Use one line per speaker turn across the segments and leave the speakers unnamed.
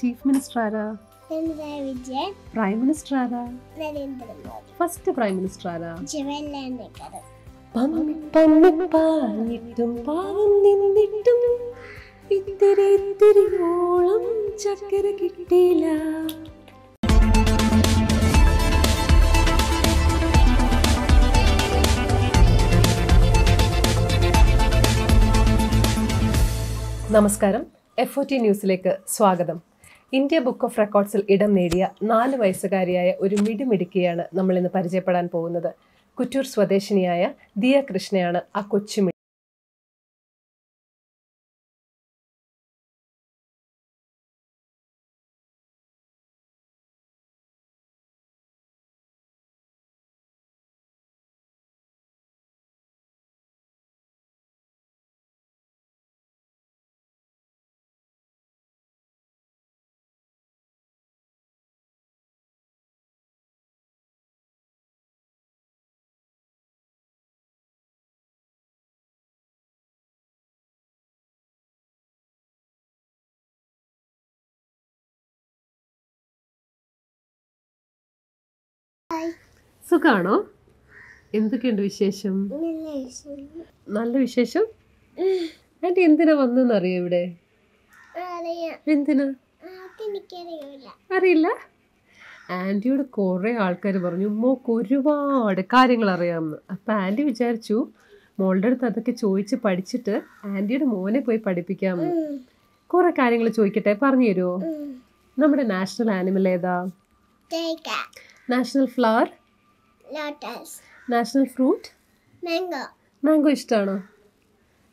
Chief minister ആരാ?
Pinarayi Vijayan
prime minister ആരാ?
Narendra Modi.
First prime minister ആരാ?
ജവഹർലാൽ നെഹ്റു.
പമ്മി പമ്മി പാഞ്ഞിട്ടും പാവം നിന്നിട്ടും ഇത്തിരി ഇത്തിരിയോളം ചക്കര കിട്ടിയില്ല. നമസ്കാരം. എഫ് ഒ ടി ന്യൂസിലേക്ക് സ്വാഗതം. ഇന്ത്യ ബുക്ക് ഓഫ് റെക്കോർഡ്സിൽ ഇടം നേടിയ നാല് വയസ്സുകാരിയായ ഒരു മിടുമിടുക്കിയാണ് നമ്മൾ ഇന്ന് പരിചയപ്പെടാൻ പോകുന്നത്. കുറ്റൂർ സ്വദേശിനിയായ ദിയ കൃഷ്ണയാണ് ആ കൊച്ചുമിടി സുഖാണോ? എന്തൊക്കെയുണ്ട് വിശേഷം?
നല്ല
വിശേഷം. ആന്റി എന്തിനാ വന്നെന്നറിയോ ഇവിടെ? എന്തിനാ? അറിയില്ല. ആന്റിയോട് കുറേ ആൾക്കാർ പറഞ്ഞു മോക്ക് ഒരുപാട് കാര്യങ്ങൾ അറിയാമെന്ന്. അപ്പം ആന്റി വിചാരിച്ചു മോളുടെ അടുത്ത് അതൊക്കെ ചോദിച്ച് പഠിച്ചിട്ട് ആന്റിയുടെ മോനെ പോയി പഠിപ്പിക്കാമെന്ന്. കുറെ കാര്യങ്ങൾ ചോദിക്കട്ടെ പറഞ്ഞു തരുമോ നമ്മുടെ നാഷണൽ ആനിമൽ ഏതാ? National flower?
Lotus
national fruit?
Mango
mango ഇഷ്ടമാണോ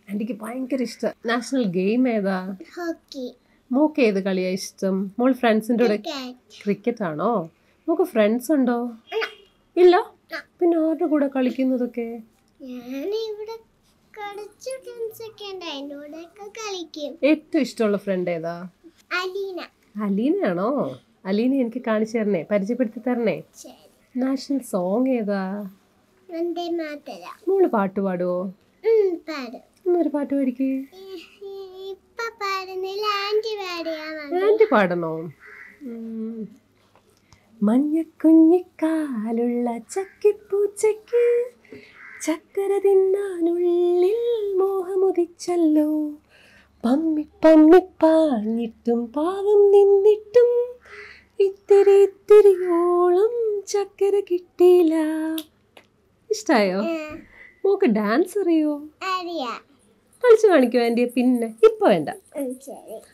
ആന്റിക്ക് ഭയങ്കര ഇഷ്ടം. നാഷണൽ ഗെയിം ഏതാ?
ഹോക്കി
മോക്ക് ഏത് കളിയാ ഇഷ്ടം? മോൾ ഫ്രണ്ട്സിന്റെ കൂടെ
ക്രിക്കറ്റ്
ആണോ? മോക്ക് ഫ്രണ്ട്സ് ഉണ്ടോ? ഇല്ല. പിന്നെ ആരുടെ കൂടെ കളിക്കുന്നതൊക്കെ? ഏറ്റവും ഇഷ്ടമുള്ള ഫ്രണ്ട് ഏതാ?
അലീന.
അലീനയാണോ? അലീന എനിക്ക് കാണിച്ചു തരണേ പരിചയപ്പെടുത്തി തരണേ. നാഷണൽ സോങ് ഏതാ? മോൾ പാട്ട് പാടുവോ? എന്നൊരു പാട്ട് പാടിക്ക്.
ആന്റി
പാടണോ? മഞ്ഞ മഞ്ഞക്കുഞ്ഞിക്കാലുള്ള ചക്കിപ്പൂച്ചയ്ക്ക് ചക്കര തിന്നാനുള്ളിൽ മോഹമുദിച്ചല്ലോ. പമ്മി പമ്മി പാഞ്ഞിട്ടും പാവം നിന്നിട്ടും ഇത്തിരി ഇത്തിരിയോളം ചക്കര കിട്ടിയില്ല. ഇഷ്ടായോ? മോക്ക് ഡാൻസ് അറിയോ? കളിച്ചു കാണിക്കോ ആന്റിയെ പിന്നെ ഇപ്പൊ വേണ്ട.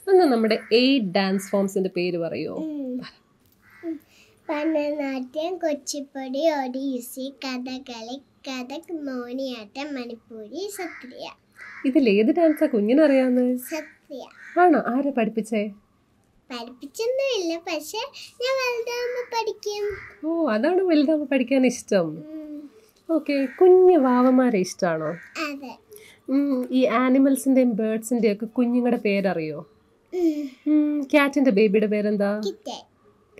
ഒന്ന് നമ്മുടെ എയ്റ്റ് ഡാൻസ് ഫോംസിന്റെ പേര് പറയോ.
ഭരതനാട്യം കൊച്ചിപ്പൊടി ഒഡീസി കഥകളി കഥക് മോനിയാട്ടം മണിപ്പൂരി സത്രിയ.
ഇതിൽ ഏത് ഡാൻസാ കുഞ്ഞിനറിയാവുന്നത്?
സത്രിയ.
ആണോ? ആരാ പഠിപ്പിച്ചേ?
പഠിപ്പിച്ചൊന്നുമില്ല പക്ഷെ ഞാൻ വലുതാകുമ്പോ പഠിക്കും.
ഓ അതാണ് വലുതാവുമ്പോൾ പഠിക്കാൻ ഇഷ്ടം. ഓക്കെ കുഞ്ഞു വാവമാരെ ഇഷ്ടമാണോ
അതെ.
ഈ ആനിമൽസിന്റെയും ബേർഡ്സിന്റെയും ഒക്കെ കുഞ്ഞുങ്ങളുടെ പേരറിയോ? ക്യാറ്റിന്റെ ബേബിയുടെ പേരെന്താ?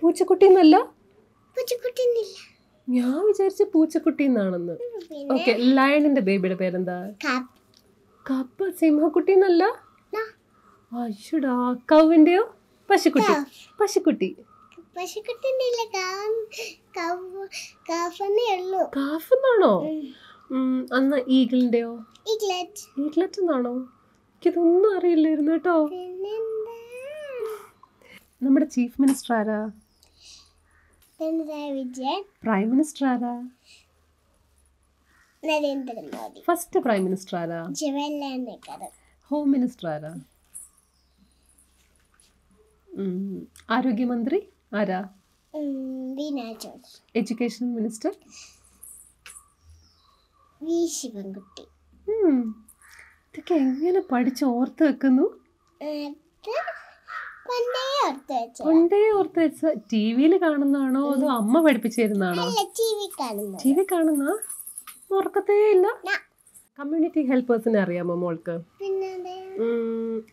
പൂച്ചക്കുട്ടി എന്നല്ല ഞാൻ വിചാരിച്ച പൂച്ചക്കുട്ടി എന്നാണെന്ന് ഓക്കെ ലയണിന്റെ ബേബിയുടെ പേരെന്താ?
കപ്പ
കപ്പ സിംഹക്കുട്ടി എന്നല്ല അയ്യടാ കൗവിന്റെയോ? പശുക്കുട്ടി പശുക്കുട്ടി.
ഉള്ളൂ.
കാഫ് എന്നാണോ അന്ന് ഈഗിളിന്റെയോ ഈഗ്ലറ്റ്. എന്നാണോ എനിക്കിതൊന്നും അറിയില്ലായിരുന്നു കേട്ടോ. നമ്മുടെ ചീഫ് മിനിസ്റ്റർ ആരാ? പ്രൈം മിനിസ്റ്റർ ആരാ?
നരേന്ദ്രമോദി.
ഫസ്റ്റ് പ്രൈം മിനിസ്റ്റർ ആരാ?
ജവഹർലാൽ നെഹ്റു.
ഹോം മിനിസ്റ്റർ ആരാ? ആരോഗ്യമന്ത്രി ആരാ? Education minister
V Sivankutty.
ഇതൊക്കെ എങ്ങനെ പഠിച്ച് ഓർത്ത് വെക്കുന്നു?
പണ്ടേ ഓർത്ത് വെച്ച
ടി വിയിൽ കാണുന്നതാണോ അതോ അമ്മ
പഠിപ്പിച്ചിരുന്നാണോ ടി വി
കാണുന്ന? ഓർക്കത്തേ ഇല്ല. കമ്മ്യൂണിറ്റി ഹെൽപ്പേഴ്സിനെ അറിയാമോ മോൾക്ക്?
പിന്നെ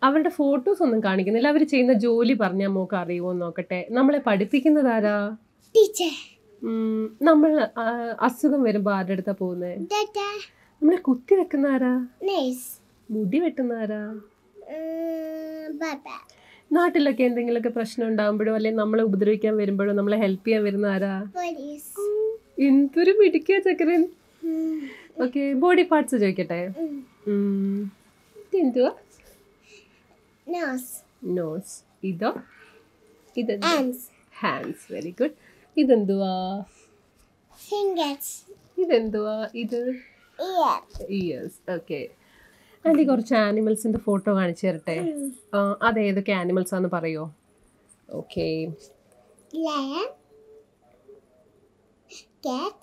അവരുടെ ഫോട്ടോസ് ഒന്നും കാണിക്കുന്നില്ല. അവർ ചെയ്യുന്ന ജോലി പറഞ്ഞാൽ മോക്ക് അറിയുമോ നോക്കട്ടെ. നമ്മളെ പഠിപ്പിക്കുന്നത് ആരാ?
ടീച്ചർ.
നമ്മൾ അസുഖം വരുമ്പോ ആരുടെ അടുത്താ പോകുന്നത് നമ്മളെ കുത്തി വെക്കുന്ന ആരാ? മുടി വെട്ടുന്ന ആരാ? നാട്ടിലൊക്കെ എന്തെങ്കിലുമൊക്കെ പ്രശ്നം ഉണ്ടാകുമ്പോഴോ അല്ലെങ്കിൽ നമ്മളെ ഉപദ്രവിക്കാൻ വരുമ്പോഴോ നമ്മളെ ഹെൽപ്പ് ചെയ്യാൻ വരുന്ന ആരാ? എന്തൊരു മിടിക്കുക ചക്കരൻ. ഓക്കെ ബോഡി പാർട്സ് ചോദിക്കട്ടെ? ഉം.
നോസ്
നോസ് ഇതോ? ഇത്
hands.
ഹാൻഡ്സ് വെരി ഗുഡ് ഇതെന്തുവാ?
ഫിംഗേഴ്സ്
ഇതെന്തുവാ? ഇത്?
Ear
ഇയേഴ്സ് ഓക്കെ ആന്റി കുറച്ച് ആനിമൽസിന്റെ ഫോട്ടോ കാണിച്ചു തരട്ടെ? അത് ഏതൊക്കെ ആനിമൽസ് ആണെന്ന് പറയോ? Okay
lion. Cat.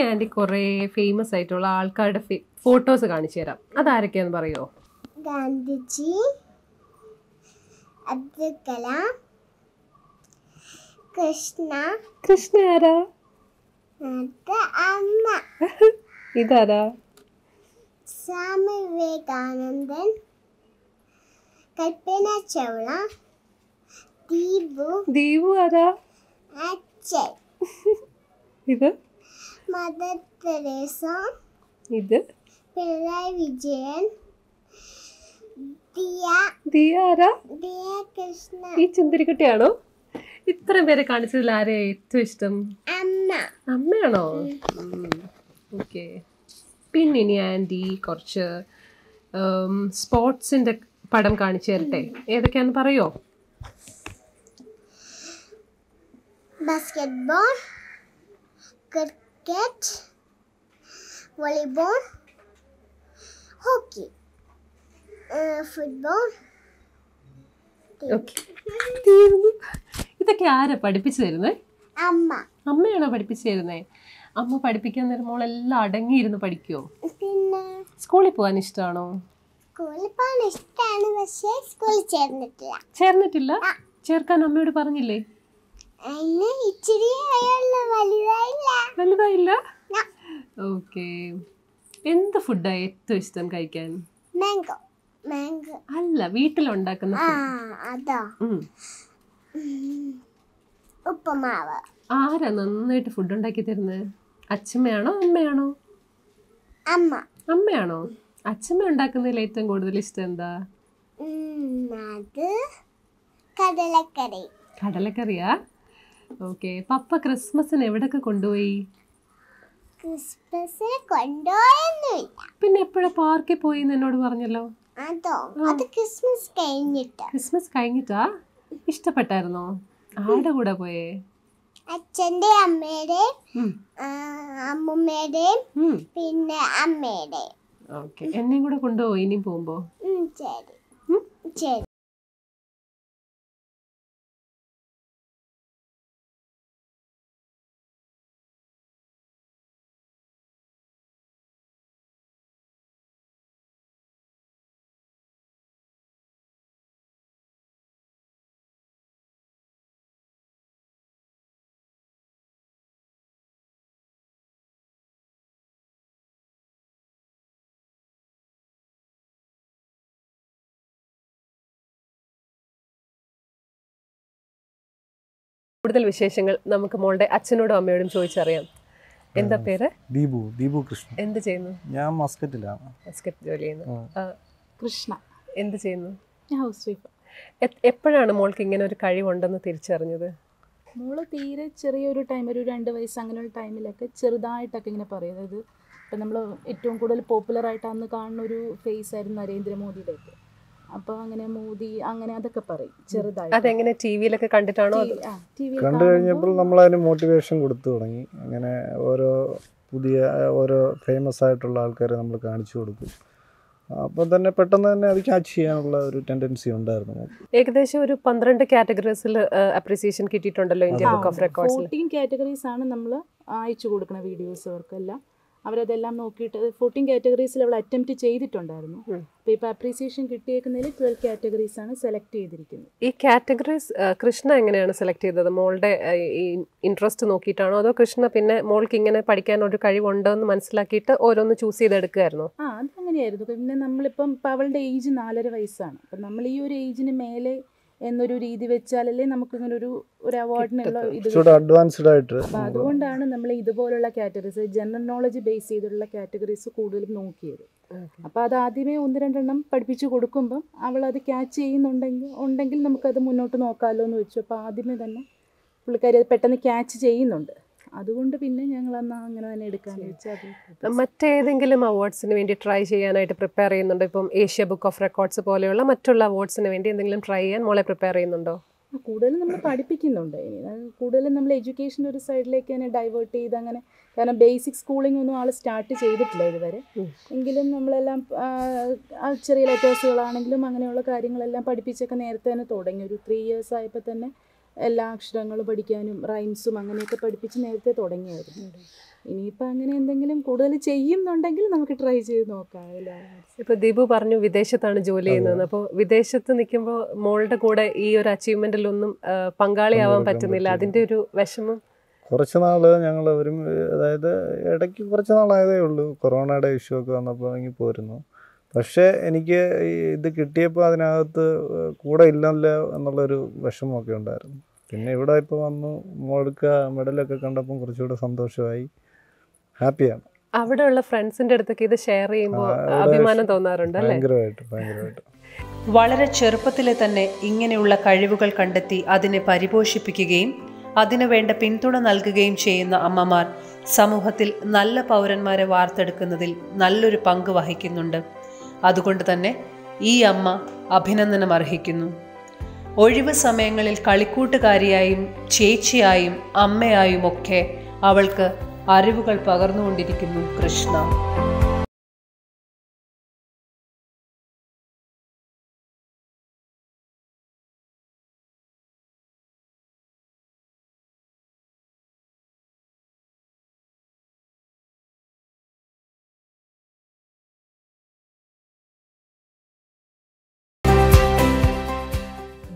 ആന്റി കുറേ ഫേമസ് ആയിട്ടുള്ള ആൾക്കാരുടെ ഫോട്ടോസ് കാണിച്ചു തരാം. അതാരൊക്കെയാന്ന് പറയോ?
ഗാന്ധിജി അബ്ദുൽ കലാം കൃഷ്ണ.
കൃഷ്ണ ആരാ?
അമ്മ.
ഇതാരാ?
സ്വാമി വിവേകാനന്ദൻ കൽപ്പന ചൗള ദീപു.
ദീപു ആരാ?
അച്ഛൻ.
ഇത്
മദർ തെരേസ
ഇത്
പിണറായി വിജയൻ കൃഷ്ണ
ഈ ചുന്തിരിക്കുട്ടിയാണോ ഇത്രയും പേരെ കാണിച്ചതിൽ ആരെയാ ഏറ്റവും ഇഷ്ടം?
അമ്മ.
അമ്മയാണോ? ഓക്കെ. പിന്നെ ഇനി ആന്റി കുറച്ച് സ്പോർട്സിന്റെ പടം കാണിച്ചു തരട്ടെ. ഏതൊക്കെയാന്ന് പറയോ?
basketball, cricket, volleyball, hockey, uh, football.
Okay. തീർന്നു ഇതൊക്കെ ആരാ പഠിപ്പിച്ചു തരുന്നേ
അമ്മ.
അമ്മയാണോ പഠിപ്പിച്ചു തരുന്നേ അമ്മ പഠിപ്പിക്കാൻ നേരം എല്ലാം അടങ്ങിയിരുന്ന് പഠിക്കുവോ?
പിന്നെ
സ്കൂളിൽ പോകാൻ ഇഷ്ടമാണോ
സ്കൂളിൽ പോകാൻ ഇഷ്ടമാണ് പക്ഷേ സ്കൂളിൽ ചേർന്നിട്ടില്ല.
ചേർന്നിട്ടില്ല? ചേർക്കാൻ അമ്മയോട് പറഞ്ഞില്ലേ?
വലുതായില്ല.
ഓക്കെ. എന്ത് ഫുഡാ ഏറ്റവും ഇഷ്ടം കഴിക്കാൻ?
മാംഗോ മാംഗോ
അല്ല വീട്ടിലുണ്ടാക്കുന്ന.
അതോ. ഉപ്പുമാവ്.
ആരാ നന്നായിട്ട് ഫുഡ് ഉണ്ടാക്കി തരുന്നത് അച്ഛമ്മയാണോ അമ്മയാണോ?
അമ്മ.
അമ്മയാണോ? അച്ഛമ്മ ഉണ്ടാക്കുന്നതിൽ ഏറ്റവും കൂടുതൽ ഇഷ്ടം എന്താ?
കടലക്കറി.
കടലക്കറിയാ? ഓക്കെ. പപ്പ ക്രിസ്മസിന് എവിടൊക്കെ കൊണ്ടുപോയി?
കൊണ്ടുപോയൊന്നുമില്ല.
പിന്നെ എപ്പോഴാ പാർക്കിൽ പോയി എന്ന് എന്നോട് പറഞ്ഞല്ലോ?
അതോ അത് ക്രിസ്മസ് കഴിഞ്ഞിട്ട്.
ക്രിസ്മസ് കഴിഞ്ഞിട്ടാ? ഇഷ്ടപ്പെട്ടായിരുന്നോ? ആരുടെ കൂടെ പോയേ?
അച്ഛന്റെ അമ്മയുടെയും അമ്മുമ്മയുടെയും പിന്നെ അമ്മയുടെയും.
ഓക്കെ. എന്നെയും കൂടെ കൊണ്ടുപോയി ഇനി പോകുമ്പോ?
ശരി. ശരി.
കൂടുതൽ വിശേഷങ്ങൾ നമുക്ക് മോളുടെ അച്ഛനോടും അമ്മയോടും ചോദിച്ചറിയാം. എന്താ പേര്?
ദീപു ദീപു കൃഷ്ണ
എന്ത് ചെയ്യുന്നു?
ഞാൻ മസ്കറ്റിലാണ്
മസ്കറ്റ് ജോലി ചെയ്യുന്നു.
കൃഷ്ണ.
എന്ത് ചെയ്യുന്നു?
ഞാൻ ഹൗസ് വൈഫ്.
എപ്പോഴാണ് മോൾക്ക് ഇങ്ങനെ ഒരു കഴിവുണ്ടെന്ന് തിരിച്ചറിഞ്ഞത്?
മോൾ തീരെ ചെറിയൊരു ടൈം ഒരു രണ്ട് വയസ്സ് അങ്ങനെ ഒരു ടൈമിലൊക്കെ ചെറുതായിട്ടൊക്കെ ഇങ്ങനെ പറയും. അതായത് ഇപ്പം നമ്മൾ ഏറ്റവും കൂടുതൽ പോപ്പുലർ ആയിട്ട് അന്ന് കാണുന്ന ഒരു ഫേസ് ആയിരുന്നു നരേന്ദ്രമോദിയുടെയൊക്കെ. അപ്പോൾ അങ്ങനെ മോദി അങ്ങനെ അതൊക്കെ പറയും ചെറുതായി
അതെങ്ങനെ ടി വിയിലൊക്കെ കണ്ടിട്ടാണോ
കണ്ടു കഴിഞ്ഞപ്പോൾ നമ്മൾ അതിന് മോട്ടിവേഷൻ കൊടുത്തു തുടങ്ങി. അങ്ങനെ ഓരോ പുതിയ ഓരോ ഫേമസ് ആയിട്ടുള്ള ആൾക്കാരെ നമ്മൾ കാണിച്ചു കൊടുക്കും അപ്പം തന്നെ പെട്ടെന്ന് തന്നെ അത് ക്യാച്ച് ചെയ്യാനുള്ള ഒരു ടെൻഡൻസി ഉണ്ടായിരുന്നു
ഏകദേശം ഒരു പന്ത്രണ്ട് കാറ്റഗറീസിൽ appreciation കിട്ടിയിട്ടുണ്ടല്ലോ India book of records
fourteen categories ആണ് നമ്മൾ അയച്ചു കൊടുക്കുന്ന വീഡിയോസ് അവർക്കെല്ലാം അവരതെല്ലാം നോക്കിയിട്ട് ഫോർട്ടീൻ കാറ്റഗറീസിൽ അവൾ അറ്റംപ്റ്റ് ചെയ്തിട്ടുണ്ടായിരുന്നു. അപ്പോൾ ഇപ്പോൾ അപ്രീസിയേഷൻ കിട്ടിയേക്കുന്നതിൽ ട്വൽവ് കാറ്റഗറീസ് ആണ് സെലക്ട് ചെയ്തിരിക്കുന്നത്.
ഈ കാറ്റഗറീസ് കൃഷ്ണ എങ്ങനെയാണ് സെലക്ട് ചെയ്തത്? മോളുടെ ഈ ഇൻട്രസ്റ്റ് നോക്കിയിട്ടാണോ? അതോ കൃഷ്ണ പിന്നെ മോൾക്ക് ഇങ്ങനെ പഠിക്കാൻ ഒരു കഴിവുണ്ടോ എന്ന് മനസ്സിലാക്കിയിട്ട് ഓരോന്ന് ചൂസ് ചെയ്തെടുക്കുമായിരുന്നു
ആ അതങ്ങനെയായിരുന്നു. പിന്നെ നമ്മളിപ്പം ഇപ്പം അവളുടെ ഏജ് നാലര വയസ്സാണ്. അപ്പം നമ്മൾ ഈ ഒരു ഏജിന് മേലെ എന്നൊരു രീതി വെച്ചാലല്ലേ നമുക്ക് ഇങ്ങനെ ഒരു ഒരു അവാർഡിനുള്ള ഇത്
അഡ്വാൻസ്ഡ് ആയിട്ട്
അപ്പം അതുകൊണ്ടാണ് നമ്മൾ ഇതുപോലുള്ള കാറ്റഗറീസ് ജനറൽ നോളജ് ബേസ് ചെയ്തിട്ടുള്ള കാറ്റഗറീസ് കൂടുതലും നോക്കിയത്. അപ്പോൾ അത് ആദ്യമേ ഒന്ന് രണ്ടെണ്ണം പഠിപ്പിച്ചു കൊടുക്കുമ്പം അവൾ അത് ക്യാച്ച് ചെയ്യുന്നുണ്ടെങ്കിൽ ഉണ്ടെങ്കിൽ നമുക്കത് മുന്നോട്ട് നോക്കാമല്ലോ എന്ന് വെച്ചു. അപ്പോൾ ആദ്യമേ തന്നെ പുള്ളിക്കാരി അത് പെട്ടെന്ന് ക്യാച്ച് ചെയ്യുന്നുണ്ട്. അതുകൊണ്ട് പിന്നെ ഞങ്ങൾ എന്നാൽ അങ്ങനെ തന്നെ എടുക്കാൻ
മറ്റേതെങ്കിലും അവാർഡ്സിന് വേണ്ടി ട്രൈ ചെയ്യാനായിട്ട് പ്രിപ്പയർ ചെയ്യുന്നുണ്ടോ? ഇപ്പം ഏഷ്യ ബുക്ക് ഓഫ് റെക്കോർഡ്സ് പോലെയുള്ള മറ്റുള്ള അവാർഡ്സിന് വേണ്ടി എന്തെങ്കിലും ട്രൈ ചെയ്യാൻ മോളെ പ്രിപ്പയർ ചെയ്യുന്നുണ്ടോ?
കൂടുതലും നമ്മൾ പഠിപ്പിക്കുന്നുണ്ട്. കൂടുതലും നമ്മൾ എഡ്യൂക്കേഷൻ ഒരു സൈഡിലേക്ക് തന്നെ ഡൈവേർട്ട് ചെയ്ത് അങ്ങനെ കാരണം ബേസിക് സ്കൂളിംഗ് ഒന്നും ആൾ സ്റ്റാർട്ട് ചെയ്തിട്ടില്ല ഇതുവരെ. എങ്കിലും നമ്മളെല്ലാം ചെറിയ ലെറ്റേഴ്സുകളാണെങ്കിലും അങ്ങനെയുള്ള കാര്യങ്ങളെല്ലാം പഠിപ്പിച്ചൊക്കെ നേരത്തെ തന്നെ തുടങ്ങി. ഒരു ത്രീ ഇയേഴ്സ് ആയപ്പോൾ തന്നെ എല്ലാ അക്ഷരങ്ങളും പഠിക്കാനും റൈംസും അങ്ങനെയൊക്കെ പഠിപ്പിച്ച് നേരത്തെ തുടങ്ങിയായിരുന്നു. ഇനിയിപ്പോൾ അങ്ങനെ എന്തെങ്കിലും കൂടുതൽ ചെയ്യുന്നുണ്ടെങ്കിൽ നമുക്ക് ട്രൈ ചെയ്ത് നോക്കാം ഇപ്പോൾ
ഇപ്പൊ ദീപു പറഞ്ഞു വിദേശത്താണ് ജോലി ചെയ്യുന്നത് അപ്പോൾ വിദേശത്ത് നിൽക്കുമ്പോൾ മോളുടെ കൂടെ ഈ ഒരു അച്ചീവ്മെന്റിലൊന്നും പങ്കാളിയാവാൻ പറ്റുന്നില്ല. അതിന്റെ ഒരു വിഷമം?
കുറച്ച് നാൾ ഞങ്ങൾ ഒരു അതായത് ഇടയ്ക്ക് കുറച്ച് നാളായതേ ഉള്ളൂ. കൊറോണയുടെ ഇഷ്യൂ ഒക്കെ വന്നപ്പോൾ ഇങ്ങനെ പോരുന്നു. പക്ഷേ എനിക്ക് ഇത് കിട്ടിയപ്പോൾ അതിനകത്ത് കൂടെ ഇല്ലല്ലോ എന്നുള്ളൊരു വിഷമമൊക്കെ ഉണ്ടായിരുന്നു. പിന്നെ ഇവിടെ ഇപ്പോൾ വന്നു മോൾക്ക് മെഡലൊക്കെ കണ്ടപ്പം കുറച്ചുകൂടെ സന്തോഷമായി. ഹാപ്പിയാണ്.
അവിടെയുള്ള ഫ്രണ്ട്സിന്റെ അടുത്തൊക്കെ ഇത് ഷെയർ ചെയ്യുമ്പോൾ അഭിമാനം തോന്നാറുണ്ട്
ഭയങ്കരമായിട്ട് ഭയങ്കരമായിട്ട്.
വളരെ ചെറുപ്പത്തിലെ തന്നെ ഇങ്ങനെയുള്ള കഴിവുകൾ കണ്ടെത്തി അതിനെ പരിപോഷിപ്പിക്കുകയും അതിനു വേണ്ട പിന്തുണ നൽകുകയും ചെയ്യുന്ന അമ്മമാർ സമൂഹത്തിൽ നല്ല പൗരന്മാരെ വാർത്തെടുക്കുന്നതിൽ നല്ലൊരു പങ്ക് വഹിക്കുന്നുണ്ട്. അതുകൊണ്ട് തന്നെ ഈ അമ്മ അഭിനന്ദനം അർഹിക്കുന്നു. ഒഴിവ് സമയങ്ങളിൽ കളിക്കൂട്ടുകാരിയായും ചേച്ചിയായും അമ്മയായും ഒക്കെ അവൾക്ക് അറിവുകൾ പകർന്നുകൊണ്ടിരിക്കുന്നു കൃഷ്ണ.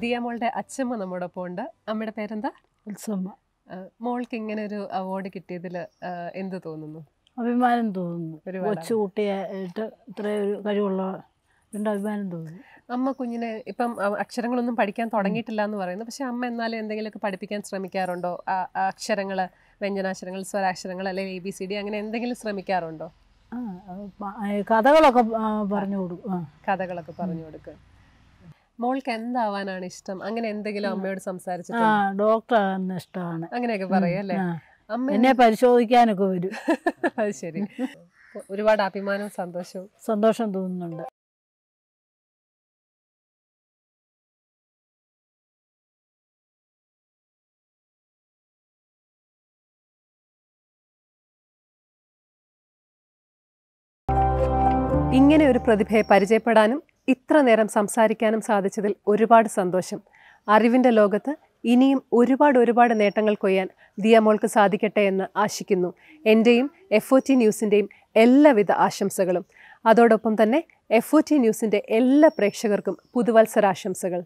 ദിയ മോളുടെ അച്ഛമ്മ നമ്മുടെ ഒപ്പം ഉണ്ട് അമ്മയുടെ പേരെന്താ? ഉത്സമ്മ. മോൾക്ക് ഇങ്ങനെ ഒരു അവാർഡ് കിട്ടിയതിൽ എന്ത് തോന്നുന്നു?
അഭിമാനം തോന്നുന്നു.
ഒരു
കൊച്ചു കുട്ടിയായിട്ട് ഇത്രയും ഒരു കഴിവുള്ള അഭിമാനം തോന്നുന്നു.
അമ്മ കുഞ്ഞിനെ ഇപ്പം അക്ഷരങ്ങളൊന്നും പഠിക്കാൻ തുടങ്ങിയിട്ടില്ല എന്ന് പറയുന്നു. പക്ഷെ അമ്മ എന്നാലും എന്തെങ്കിലുമൊക്കെ പഠിപ്പിക്കാൻ ശ്രമിക്കാറുണ്ടോ? അക്ഷരങ്ങൾ വ്യഞ്ജനാക്ഷരങ്ങൾ സ്വരാക്ഷരങ്ങൾ അല്ലെങ്കിൽ എ ബി സി ഡി അങ്ങനെ എന്തെങ്കിലും ശ്രമിക്കാറുണ്ടോ?
കഥകളൊക്കെ പറഞ്ഞു കൊടുക്കും.
കഥകളൊക്കെ പറഞ്ഞു കൊടുക്കുക. മോൾക്ക് എന്താവാനാണ് ഇഷ്ടം? അങ്ങനെ എന്തെങ്കിലും അമ്മയോട്
ആ
ഡോക്ടർ
ആകാൻ ഇഷ്ടമാണ്.
അങ്ങനെയൊക്കെ പറയല്ലേ അമ്മ
എന്നെ പരിശോധിക്കാനൊക്കെ വരും.
അത് ശരി. ഒരുപാട് അഭിമാനവും സന്തോഷവും.
സന്തോഷം തോന്നുന്നുണ്ട്.
ഇങ്ങനെ ഒരു പ്രതിഭയെ പരിചയപ്പെടാനും ഇത്ര നേരം സംസാരിക്കാനും സാധിച്ചതിൽ ഒരുപാട് സന്തോഷം. അറിവിന്റെ ലോകത്ത് ഇനിയും ഒരുപാട് ഒരുപാട് നേട്ടങ്ങൾ കൊയ്യാൻ ദിയമോൾക്ക് സാധിക്കട്ടെ എന്ന് ആശിക്കുന്നു. എന്റെയും എഫ് ഒ ടി ന്യൂസിന്റെയും എല്ലാവിധ ആശംസകളും. അതോടൊപ്പം തന്നെ എഫ് ഒ ടി ന്യൂസിന്റെ എല്ലാ പ്രേക്ഷകർക്കും പുതുവത്സരാശംസകൾ.